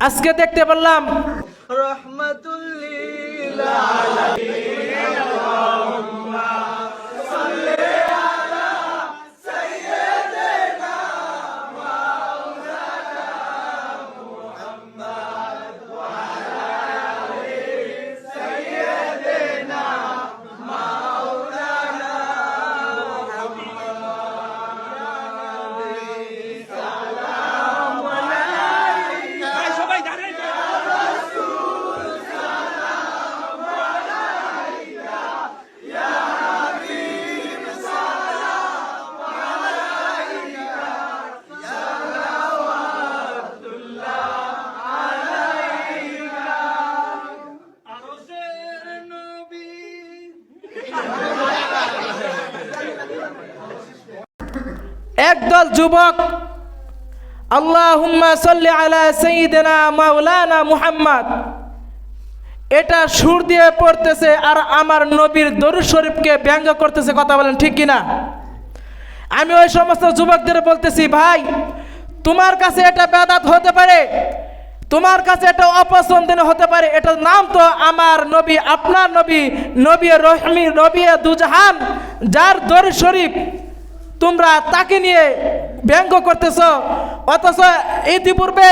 আজকে দেখতে পারলাম। রহমাতুল্লিল একদল যুবক, আল্লাহুম্মা সাল্লি আলা মাওলানা মুহাম্মদ। এটা সুর দিয়ে পড়তেছে আর আমার নবীর দরুদ শরীফকে ব্যঙ্গ করতেছে, কথা বলেন ঠিক কিনা? আমি ওই সমস্ত যুবকদের বলতেছি, ভাই, তোমার কাছে এটা বেদাত হতে পারে? তোমার কাছে এটা অপছন্দনীয় হতে পারে, এটার নাম তো আমার নবী, আপনার নবী নবী রহমি নবী দুজাহান, যার দরুদ শরীফ তোমরা তাকে নিয়ে ব্যঙ্গ করতেছ। অথচ ইতিপূর্বে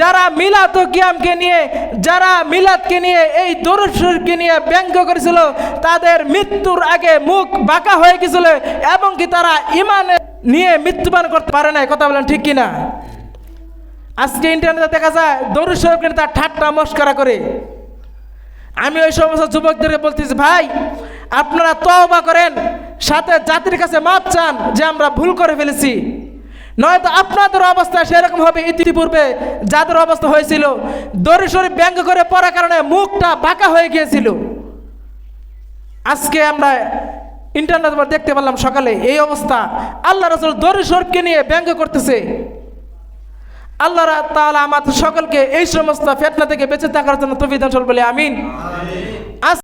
যারা মিলাদ ও কিয়ামকে নিয়ে, যারা মিলাদকে নিয়ে, এই দরুদ শরীফকে নিয়ে ব্যঙ্গ করেছিল, তাদের মৃত্যুর আগে মুখ বাঁকা হয়ে গেছিল, এবং কি তারা ইমানে নিয়ে মৃত্যুপান করতে পারে না কথা বলেন ঠিক কিনা? আজকে ইন্টারনেটে দেখা যায়, দরুদ শরীফকে তার ঠাট্টা মস্করা করে। আমি ওই সমস্ত যুবকদেরকে বলতেছি, ভাই, আপনারা তওবা করেন, সাথে জাতির কাছে মাপ চান যে আমরা ভুল করে ফেলেছি। নয়তো আপনাদের অবস্থা সেরকম হবে ইতিপূর্বে, যাদের অবস্থা হয়েছিল। দড়ি শরীফ ব্যঙ্গ করে পড়ার কারণে মুখটা বাঁকা হয়ে গিয়েছিল। আজকে আমরা ইন্টারনেট দেখতে পারলাম সকালে এই অবস্থা। আল্লাহ রসুল দড়ি শরীফকে নিয়ে ব্যঙ্গ করতেছে। আল্লাহ তাহলে আমাদের সকলকে এই সমস্ত ফেটনা থেকে বেঁচে থাকার জন্য তৌফিক দান বলে আমিন।